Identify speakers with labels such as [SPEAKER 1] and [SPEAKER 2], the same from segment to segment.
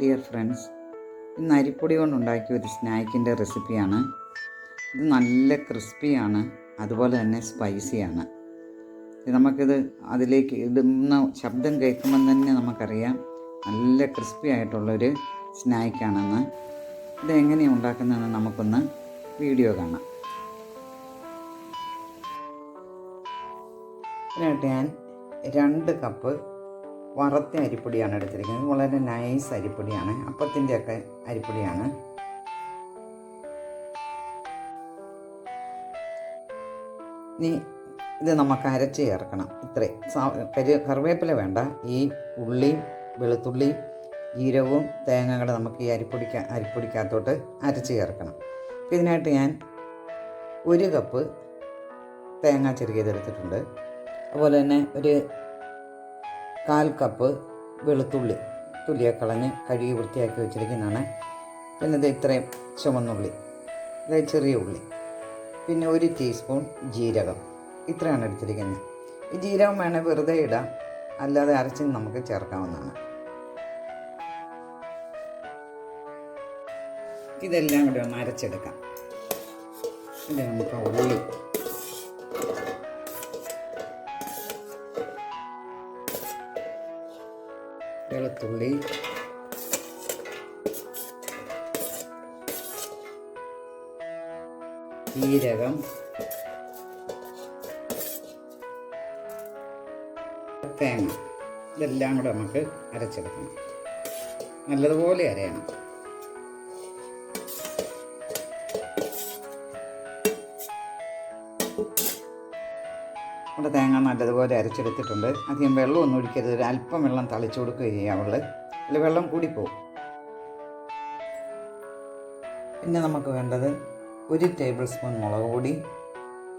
[SPEAKER 1] Dear friends ഇന്ന് അരിപ്പൊടി കൊണ്ടുണ്ടാക്കിയ ഒരു സ്നാക്കിന്റെ റെസിപ്പിയാണ്. ഇത് നല്ല ക്രിസ്പിയാണ് അതുപോലെ തന്നെ സ്പൈസിയാണ്. നമുക്കിത് അതിലേക്ക് ഇടുന്ന ശബ്ദം കേൾക്കുമ്പോൾ തന്നെ നമുക്കറിയാം നല്ല ക്രിസ്പി ആയിട്ടുള്ളൊരു സ്നാക്കാണെന്ന്. ഇത് എങ്ങനെയാണ് ഉണ്ടാക്കുന്നതെന്ന് നമുക്കൊന്ന് വീഡിയോ കാണാം. ഞാൻ രണ്ട് കപ്പ് വറുത്ത അരിപ്പൊടിയാണ് എടുത്തിരിക്കുന്നത്. വളരെ നൈസ് അരിപ്പൊടിയാണ്. അപ്പത്തിന്റെയൊക്കെ അരിപ്പൊടിയാണ്. ഇനി ഇത് നമുക്ക് അരച്ച് ചേർക്കണം. ഇത്രയും കരി കറിവേപ്പില വേണ്ട. ഈ ഉള്ളിയും വെളുത്തുള്ളിയും ജീരകവും തേങ്ങകൾ നമുക്ക് ഈ അരിപ്പൊടിക്ക അരിപ്പൊടിക്കകത്തോട്ട് അരച്ച് ചേർക്കണം. ഇതിനായിട്ട് ഞാൻ ഒരു കപ്പ് തേങ്ങ ചെറുകിയതെടുത്തിട്ടുണ്ട് അതുപോലെ തന്നെ ഒരു കാൽ കപ്പ് വെളുത്തുള്ളി തുല്യ കളഞ്ഞ് കഴുകി വൃത്തിയാക്കി വെച്ചിരിക്കുന്നതാണ്. പിന്നെ ഇത് ഇത്രയും ചുമന്നുള്ളി അതായത് ചെറിയ ഉള്ളി പിന്നെ ഒരു ടീസ്പൂൺ ജീരകം. ഇത്രയാണ് എടുത്തിരിക്കുന്നത്. ഈ ജീരകം വേണേൽ വെറുതെ ഇടാം അല്ലാതെ അരച്ച് നമുക്ക് ചേർക്കാവുന്നതാണ്. ഇതെല്ലാം കൂടി ഒന്ന് അരച്ചെടുക്കാം. ഇത് നമുക്ക് ഉള്ളി വെളുത്തുള്ളി ജീരകം. തേങ്ങ. ഇതെല്ലാം കൂടെ നമുക്ക് അരച്ചെടുക്കണം. നല്ലതുപോലെ അരയണം. നമ്മുടെ തേങ്ങ നല്ലതുപോലെ അരച്ചെടുത്തിട്ടുണ്ട്. അധികം വെള്ളം ഒന്നും ഒഴിക്കരുത്. ഒരു അല്പം വെള്ളം തളിച്ചു കൊടുക്കുകയും ചെയ്യാവുള്ളൂ അതിൽ വെള്ളം കൂടിപ്പോവും. പിന്നെ നമുക്ക് വേണ്ടത് ഒരു ടേബിൾ സ്പൂൺ മുളക് പൊടി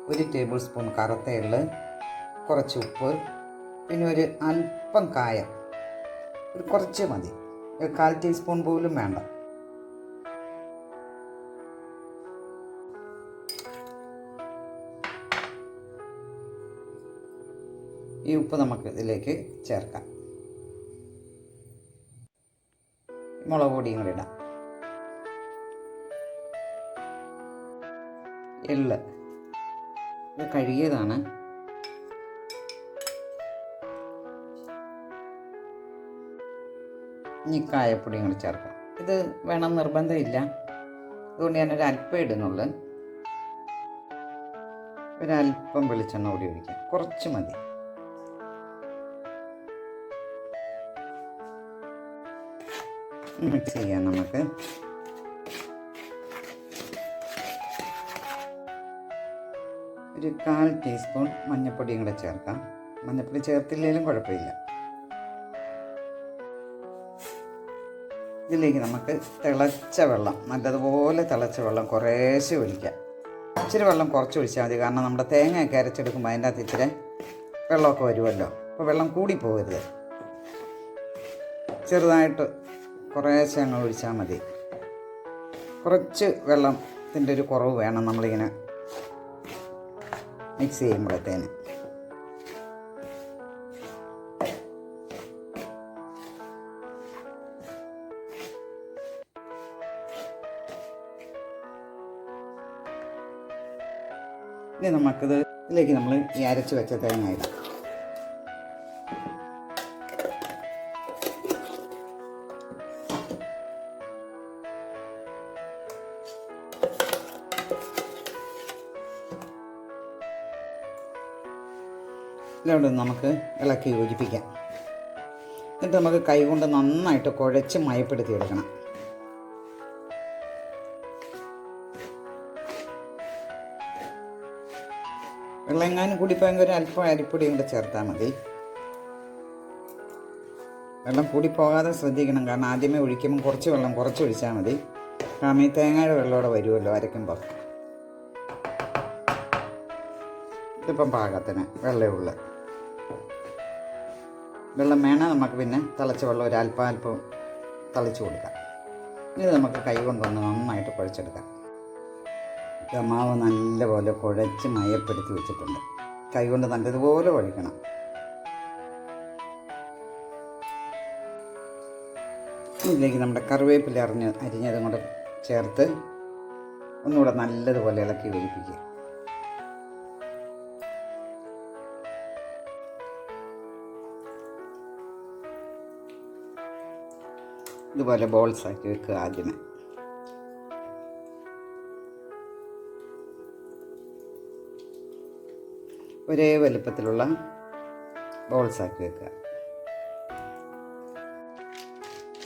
[SPEAKER 1] ഒരു ടേബിൾ സ്പൂൺ കറുത്ത എള്ള് കുറച്ച് ഉപ്പ് പിന്നെ ഒരു അല്പം കായം. ഒരു കുറച്ച് മതി. ഒരു കാൽ ടീസ്പൂൺ പോലും വേണ്ട. ഈ ഉപ്പ് നമുക്ക് ഇതിലേക്ക് ചേർക്കാം. മുളക് പൊടിയും കൂടി ഇടാം. എള്ള്. ഇത് കഴുകിയതാണ്. ഇനി കായപ്പൊടിയും കൂടി ചേർക്കാം. ഇത് വേണം നിർബന്ധമില്ല. അതുകൊണ്ട് ഞാനൊരു അല്പം ഇടുന്നുള്ളു. ഒരല്പം വെളിച്ചെണ്ണ കൂടി ഒഴിക്കാം. കുറച്ച് മതി. മിക്സ് ചെയ്യാം നമുക്ക്. ഒരു കാൽ ടീസ്പൂൺ മഞ്ഞൾപ്പൊടിയും കൂടെ ചേർക്കാം. മഞ്ഞൾപ്പൊടി ചേർത്തില്ലെങ്കിലും കുഴപ്പമില്ല. ഇതിലേക്ക് നമുക്ക് തിളച്ച വെള്ളം നല്ലതുപോലെ തിളച്ച വെള്ളം കുറേശ്ശെ ഒഴിക്കാം. ഇച്ചിരി വെള്ളം കുറച്ച് ഒഴിച്ചാൽ മതി. കാരണം നമ്മുടെ തേങ്ങയൊക്കെ അരച്ചെടുക്കുമ്പോൾ അതിന്റെ അകത്ത് ഇച്ചിരി വെള്ളമൊക്കെ വരുമല്ലോ. അപ്പോൾ വെള്ളം കൂടി പോകരുത്. ചെറുതായിട്ട് കുറേശ്ശെ അങ്ങ് ഒഴിച്ചാൽ മതി. കുറച്ച് വെള്ളത്തിന്റെ ഒരു കുറവ് വേണം നമ്മളിങ്ങനെ മിക്സ് ചെയ്യുമ്പോഴത്തേന്. ഇനി നമുക്കിത് ഇതിലേക്ക് നമ്മൾ ഈ അരച്ച് വെച്ച തേങ്ങ ഇടാം. ഇതിലോട്ട് നമുക്ക് ഇളക്കി യോജിപ്പിക്കാം. എന്നിട്ട് നമുക്ക് കൈകൊണ്ട് നന്നായിട്ട് കുഴച്ച് മയപ്പെടുത്തി എടുക്കണം. വെള്ളെങ്ങാനും കൂടി കൂടിപ്പോയെങ്കിൽ ഒരു അല്പം അരിപ്പൊടിയും കൂടെ ചേർത്താൽ മതി. വെള്ളം കൂടി പോകാതെ ശ്രദ്ധിക്കണം. കാരണം ആദ്യമേ ഒഴിക്കുമ്പോൾ കുറച്ച് വെള്ളം കുറച്ച് ഒഴിച്ചാൽ മതി. കാരണം ഈ തേങ്ങയുടെ വെള്ളമോടെ വരുമല്ലോ അരയ്ക്കുമ്പോൾ ഇതിപ്പം പാകത്തിന് വെള്ളമേ വെള്ളം വേണം നമുക്ക് പിന്നെ തിളച്ച വെള്ളം ഒരു അല്പം അല്പം തളിച്ചു കൊടുക്കാം. ഇത് നമുക്ക് കൈ കൊണ്ടുവന്ന് നന്നായിട്ട് കുഴച്ചെടുക്കാം. മാവ് നല്ലപോലെ കുഴച്ച് മയപ്പെടുത്തി വെച്ചിട്ടുണ്ട്. കൈ കൊണ്ട് നല്ലതുപോലെ കുഴക്കണം. ഇതിലേക്ക് നമ്മുടെ കറിവേപ്പില അറിഞ്ഞ് അരിഞ്ഞതും കൂടെ ചേർത്ത് ഒന്നുകൂടെ നല്ലതുപോലെ ഇളക്കി വേവിപ്പിക്കുക ഇതുപോലെ ബോൾസ് ആക്കി വെക്കുക ആദ്യമേ. ഒരേ വലുപ്പത്തിലുള്ള ബോൾസ് ആക്കി വെക്കുക.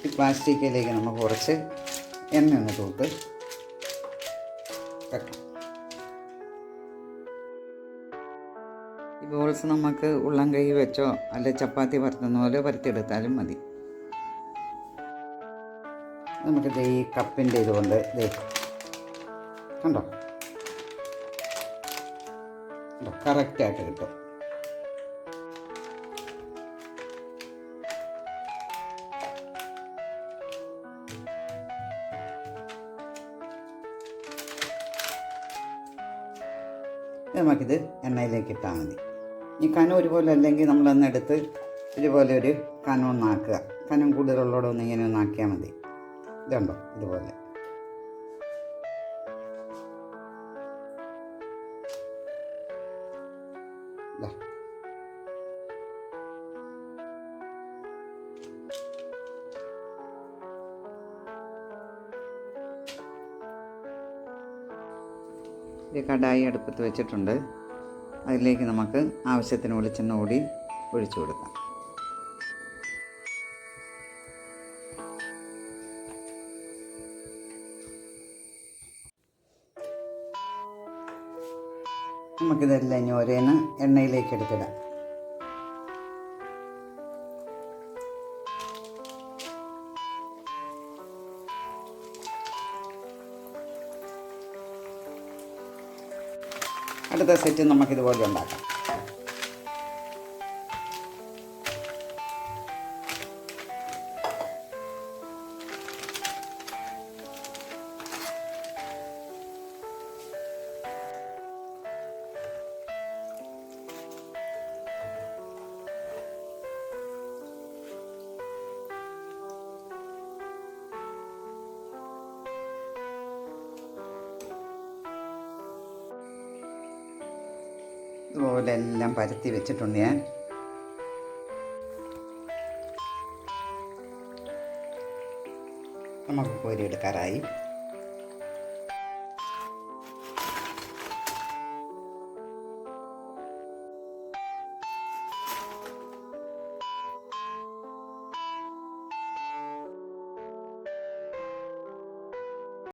[SPEAKER 1] ഈ പ്ലാസ്റ്റിക്കിലേക്ക് നമുക്ക് കുറച്ച് എണ്ണ ഒന്ന് തൂത്ത് വെക്കാം ഈ ബോൾസ് നമുക്ക് ഉള്ളം കൈ വെച്ചോ അല്ലെ ചപ്പാത്തി പരത്തുന്ന പോലെ പരത്തിയെടുത്താലും മതി. നമുക്കിത് ഈ കപ്പിന്റെ ഇതുകൊണ്ട് ദേ കണ്ടോ? കണ്ടോ? കറക്റ്റായിട്ട് കിട്ടും. നമുക്കിത് എണ്ണയിലേക്ക് ഇട്ടാൽ മതി. ഈ കനം ഒരുപോലെ അല്ലെങ്കിൽ നമ്മളൊന്ന് എടുത്ത് ഇതുപോലെ ഒരു കനം ഒന്നാക്കുക. കനം കൂടുതലുള്ളവിടെ ഒന്ന് ഇങ്ങനെ ഒന്നാക്കിയാൽ മതി. ഇതുണ്ടോ? ഇതുപോലെ. കടായി അടുപ്പത്ത് വെച്ചിട്ടുണ്ട്. അതിലേക്ക് നമുക്ക് ആവശ്യത്തിന് വെളിച്ചെണ്ണ കൂടി ഒഴിച്ചു കൊടുക്കാം. നമുക്കിതെല്ലാം ഇനി ഒരേന്ന് എണ്ണയിലേക്ക് എടുത്തിടാം. അടുത്ത സെറ്റ് നമുക്കിതുപോലെ ഉണ്ടാക്കാം. എല്ലാം പരത്തി വെച്ചിട്ടുണ്ട് ഞാൻ. നമുക്ക് കോരി എടുക്കാറായി.